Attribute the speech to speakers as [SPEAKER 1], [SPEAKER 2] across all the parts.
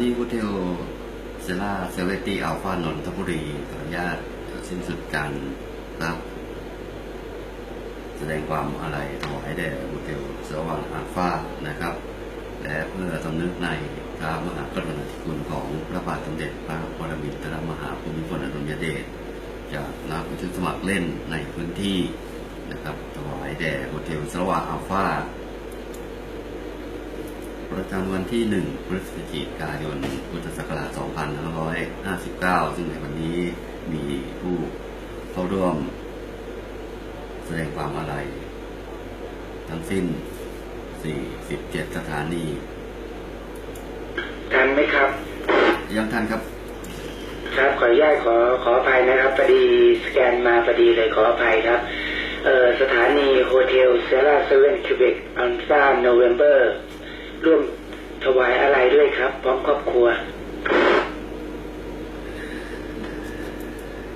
[SPEAKER 1] นีพุทเทลเซล่าเซเวตี้อัลฟานนทบุรีขออนุญาตสิ้นสุดการรับแสดงความอะไรถวายแด่บุตรเทลสว่างอาฟ้านะครับ และเพื่อสำนึกในพระมหากรุณาธิคุณของพระบาทสมเด็จพระปรมินทรมหาภูมิพลอดุลยเดชจากนักวิทยุสมัครเล่นในพื้นที่นะครับถวายแด่บุตรเทลสว่างอาฟ้า ประจำวันที่ 1 พฤศจิกายน พุทธศักราช 2559 ซึ่งในวันนี้มีผู้เข้าร่วม แสดงความอาลัยทั้งสิ้น 47 สถานี
[SPEAKER 2] ทันไหมครับ
[SPEAKER 1] ยังท่านครับ
[SPEAKER 2] ครับขออนุญาตขอขออภัยนะครับพอดีสแกนมาพอดีเลยขออภัยครับเอ่อสถานีโฮเทลเซราเซเว่นคิวเบกอัลฟาโนเวมเบอร์ ร่วมถวายอะไรด้วยครับ พร้อมครอบครัว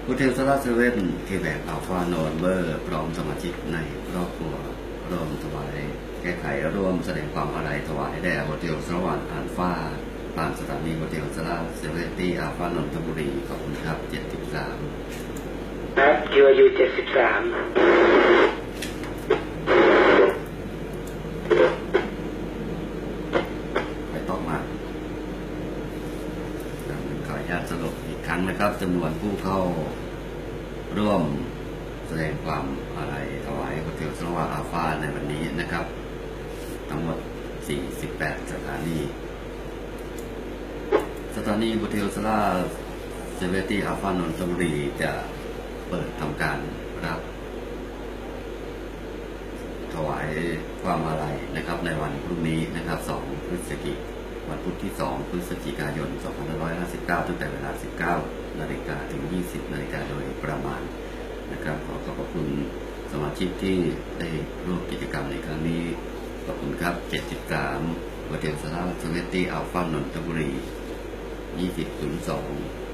[SPEAKER 1] โฮเทลซาราเซเว่นที่แบบอัลฟาโนนเบอร์พร้อมสมาชิกในครอบครัวร่วมถวายแก้ไขร่วมแสดงความอาลัยถวายแด่โฮเทลสวรรค์อัลฟาตามสถานีโฮเทลซาราเซเว่นที่อัลฟานนทบุรีขอบคุณครับ 73
[SPEAKER 2] ครับคิวอายุ
[SPEAKER 1] 73 ญาตสรุปอีกครั้งนะครับจำนวนผู้เข้าร่วมแสดงความอาลัยถวายโฮเทลสวรรค์อัลฟาในวันนี้นะครับ ทั้งหมด 48 สถานี สถานีโฮเทลสลาเซเวตี้อัลฟานนทบุรีจะเปิดทำการรับ ถวายความอาลัยนะครับในวันพรุ่งนี้นะครับ 2 พฤศจิก วันพุธที่ 2 พฤศจิกายน 2559 ตั้งแต่เวลา 19 นาฬิกาถึง 20 นาฬิกาโดยประมาณนะครับ ขอขอบพระคุณสมาชิกที่ได้ร่วมกิจกรรมในครั้งนี้ ขอบคุณครับ 73โฮเทลสลาสเวตตี้อัลฟานนทบุรี 2002